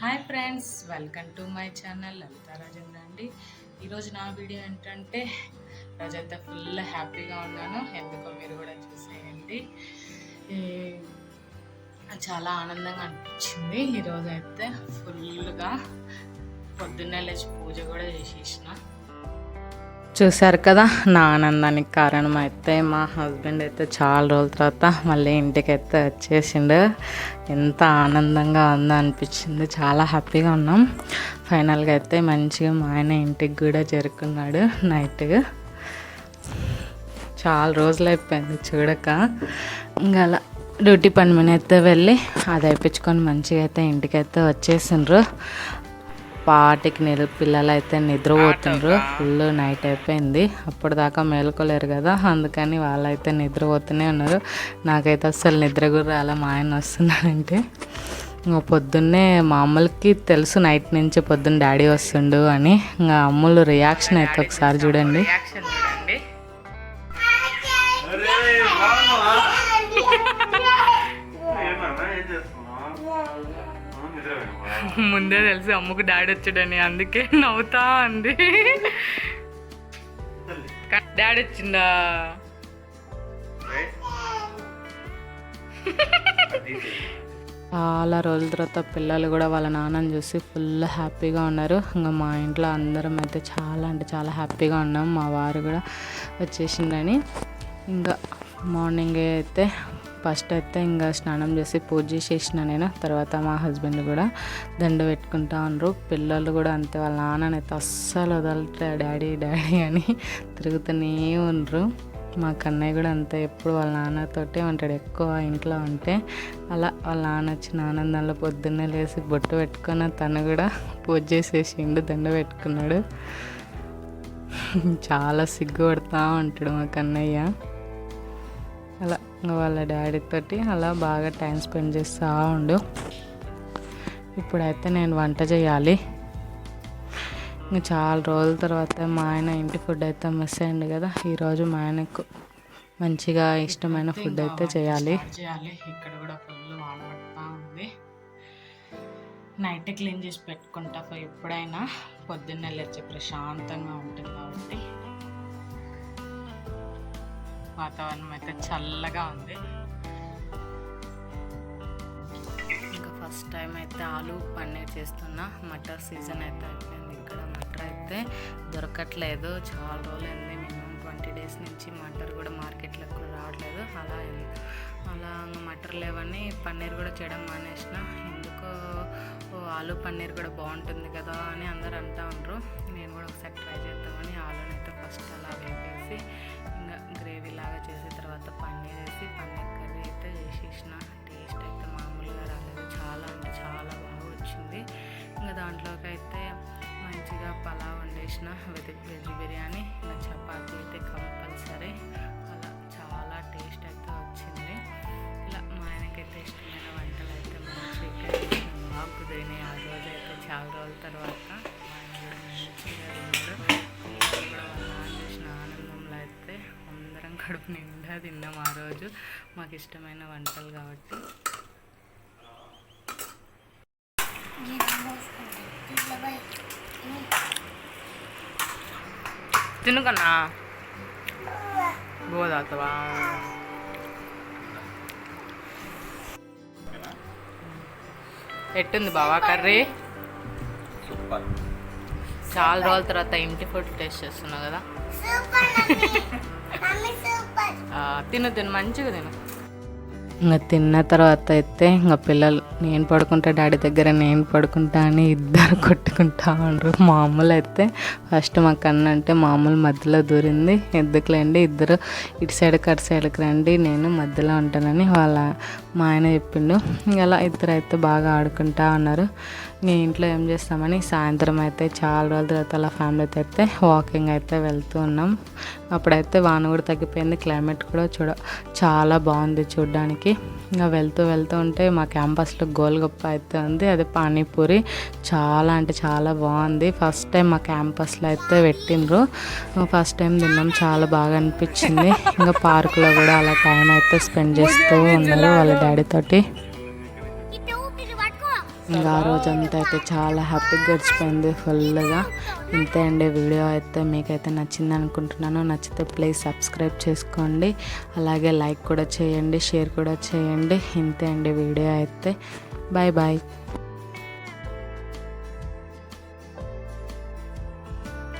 Hi friends welcome to my channel Lalitha Rajendra అండి. ఈరోజు నా వీడియో ఏంటంటే రోజైతే ఫుల్ హ్యాపీగా ఉన్నాను. ఎందుకో మీరు కూడా చూసేయండి. చాలా ఆనందంగా అనిపించింది. ఈరోజు అయితే ఫుల్గా పొద్దున్నే లేచి పూజ కూడా చేసేసిన. చూశారు కదా నా ఆనందానికి కారణం అయితే మా హస్బెండ్ అయితే చాలా రోజుల తర్వాత మళ్ళీ ఇంటికి అయితే వచ్చేసిండు. ఎంత ఆనందంగా ఉందో అనిపించింది. చాలా హ్యాపీగా ఉన్నాం. ఫైనల్గా అయితే మంచిగా మా ఆయన ఇంటికి కూడా జరుపుకున్నాడు నైట్. చాలా రోజులు అయిపోయింది చూడక. ఇంకా అలా డ్యూటీ పని మీద అయితే వెళ్ళి అది అయిపించుకొని మంచిగా అయితే ఇంటికైతే వచ్చేసిండ్రు. పాటికి నిద్ర పిల్లలు అయితే నిద్రపోతుండ్రు ఫుల్ నైట్ అయిపోయింది. అప్పటిదాకా మేలుకోలేరు కదా. అందుకని వాళ్ళైతే నిద్రపోతూనే ఉన్నారు. నాకైతే అస్సలు నిద్ర కూడా రాలే. మా ఆయన వస్తున్నాడంటే. ఇంకా పొద్దున్నే మా అమ్మలకి తెలుసు నైట్ నుంచి పొద్దున్న డాడీ వస్తుండు అని. ఇంకా అమ్ములు రియాక్షన్ అయితే ఒకసారి చూడండి. రియాక్షన్ చూడండి. ముందే తెలిసి అమ్మకు డాడీ వచ్చాడని అందుకే నవ్వుతా అంది. డాడీ వచ్చిందా? చాలా రోజుల తర్వాత పిల్లలు కూడా వాళ్ళ నాన్నని చూసి ఫుల్ హ్యాపీగా ఉన్నారు. ఇంకా మా ఇంట్లో అందరం అయితే చాలా అంటే చాలా హ్యాపీగా ఉన్నాం. మా వారు కూడా వచ్చేసిందని. ఇంకా మార్నింగ్ అయితే ఫస్ట్ అయితే ఇంకా స్నానం చేసి పూజ చేసేసిన నేను తర్వాత మా హస్బెండ్ కూడా దండ పెట్టుకుంటా ఉన్నారు. పిల్లలు కూడా అంతే వాళ్ళ నాన్ననైతే అస్సలు వదలట్రా డాడీ డాడీ అని తిరుగుతూనే ఉండరు మా కన్నయ్య కూడా అంతే ఎప్పుడు వాళ్ళ నాన్నతోటే ఉంటాడు ఎక్కువ ఇంట్లో ఉంటే. అలా వాళ్ళ నాన్న వచ్చిన ఆనందంలో పొద్దున్నే లేచి బొట్టు పెట్టుకొని తను కూడా పూజ చేసేసిండు దండ పెట్టుకున్నాడు. చాలా సిగ్గుపడతా ఉంటాడు మా కన్నయ్య. అలా ఇంకా వాళ్ళ డాడీ తోటి అలా బాగా టైం స్పెండ్ చేస్తూ ఉండు. ఇప్పుడైతే నేను వంట చేయాలి. ఇంకా చాలా రోజుల తర్వాత మా ఆయన ఇంటి ఫుడ్ అయితే మిస్ అయింది కదా. ఈరోజు మా ఆయనకు మంచిగా ఇష్టమైన ఫుడ్ అయితే చేయాలి. చేయాలి. ఇక్కడ కూడా ఫుల్ వాన పడతా ఉంది. నైట్ క్లీన్ చేసి పెట్టుకుంటా. ఎప్పుడైనా పొద్దున్నే లేచి ప్రశాంతంగా ఉంటుంది కాబట్టి. వాతావరణం అయితే చల్లగా ఉంది. ఇంకా ఫస్ట్ టైం అయితే ఆలు పన్నీర్ చేస్తున్నా. మటర్ సీజన్ అయితే అయిపోయింది. ఇక్కడ మటర్ అయితే దొరకట్లేదు. చాలా రోజులైంది. మినిమం ట్వంటీ డేస్ నుంచి మటర్ కూడా మార్కెట్లోకి కూడా రావట్లేదు. అలా అలా మటర్ లేవని పన్నీర్ కూడా చేయడం మానేసిన. ఎందుకో ఆలు పన్నీర్ కూడా బాగుంటుంది కదా అని అందరు అంటూ ఉండరు. నేను కూడా ఒకసారి ట్రై చేద్దామని ఆలూని అయితే ఫస్ట్ అలా వేపేసి ఇంకా గ్రేవీ లాగా చేసిన తర్వాత పన్నీర్ వేసి పన్నీర్ కర్రీ అయితే చేసేసిన. టేస్ట్ అయితే మామూలుగా రాలేదు. చాలా అంటే చాలా బాగా వచ్చింది. ఇంకా దాంట్లోకి అయితే మంచిగా పలావ్ వండేసిన విత్ వెజ్ బిర్యానీ ఇంకా చపాతీ అయితే కంపల్సరీ. అలా చాలా టేస్ట్ అయితే వచ్చింది. ఇలా మా ఆయనకైతే ఇష్టమైన వంటలు అయితే మంచిగా చాలా రోజుల తర్వాత చేసిన ఆనందంలో అయితే అందరం కడుపు నిండా తిన్నాం ఆ రోజు. మాకు ఇష్టమైన వంటలు కాబట్టి. తిను కన్నా. గోదాతవా ఎట్టుంది బావా కర్రీ? సూపర్. చాలా రోజుల తర్వాత ఇంటి ఫుడ్ టేస్ట్ చేస్తున్నావు కదా? ఆ, తిను తిను మంచిగా తిను. ఇంకా తిన్న తర్వాత అయితే ఇంకా పిల్లలు నేను పడుకుంటా డాడీ దగ్గర నేను పడుకుంటా అని ఇద్దరు కొట్టుకుంటా ఉండరు. మామూలు అయితే ఫస్ట్ మా కన్న అంటే మామూలు మధ్యలో దూరింది. ఎందుకులేండి ఇద్దరు ఇటు సైడ్కి అటు సైడ్కి రండి నేను మధ్యలో ఉంటానని వాళ్ళ మా ఆయన చెప్పిండు. ఇంకా అలా ఇద్దరు అయితే బాగా ఆడుకుంటా ఉన్నారు. నేను ఇంట్లో ఏం చేస్తామని సాయంత్రం అయితే చాలా రోజుల తర్వాత అలా ఫ్యామిలీతో అయితే వాకింగ్ అయితే వెళ్తూ ఉన్నాం. అప్పుడైతే వాన కూడా తగ్గిపోయింది. క్లైమేట్ కూడా చూడ చాలా బాగుంది చూడడానికి. ఇంకా వెళ్తూ వెళ్తూ ఉంటే మా క్యాంపస్లో గోల్గప్ప అయితే ఉంది. అది పానీపూరి. చాలా అంటే చాలా బాగుంది. ఫస్ట్ టైం మా క్యాంపస్లో అయితే పెట్టిండ్రు. ఫస్ట్ టైం తిన్నాం. చాలా బాగా అనిపించింది. ఇంకా పార్కులో కూడా అలా టైం అయితే స్పెండ్ చేస్తూ ఉన్నారు వాళ్ళ డాడీ తోటి. ఇంకా ఆ రోజు అంతా అయితే చాలా హ్యాపీగా గడిచిపోయింది ఫుల్గా ఇంతే అండి వీడియో అయితే మీకైతే నచ్చింది అనుకుంటున్నాను. నచ్చితే ప్లీజ్ సబ్స్క్రైబ్ చేసుకోండి. అలాగే లైక్ కూడా చేయండి షేర్ కూడా చేయండి. ఇంతే అండి వీడియో అయితే. Bye bye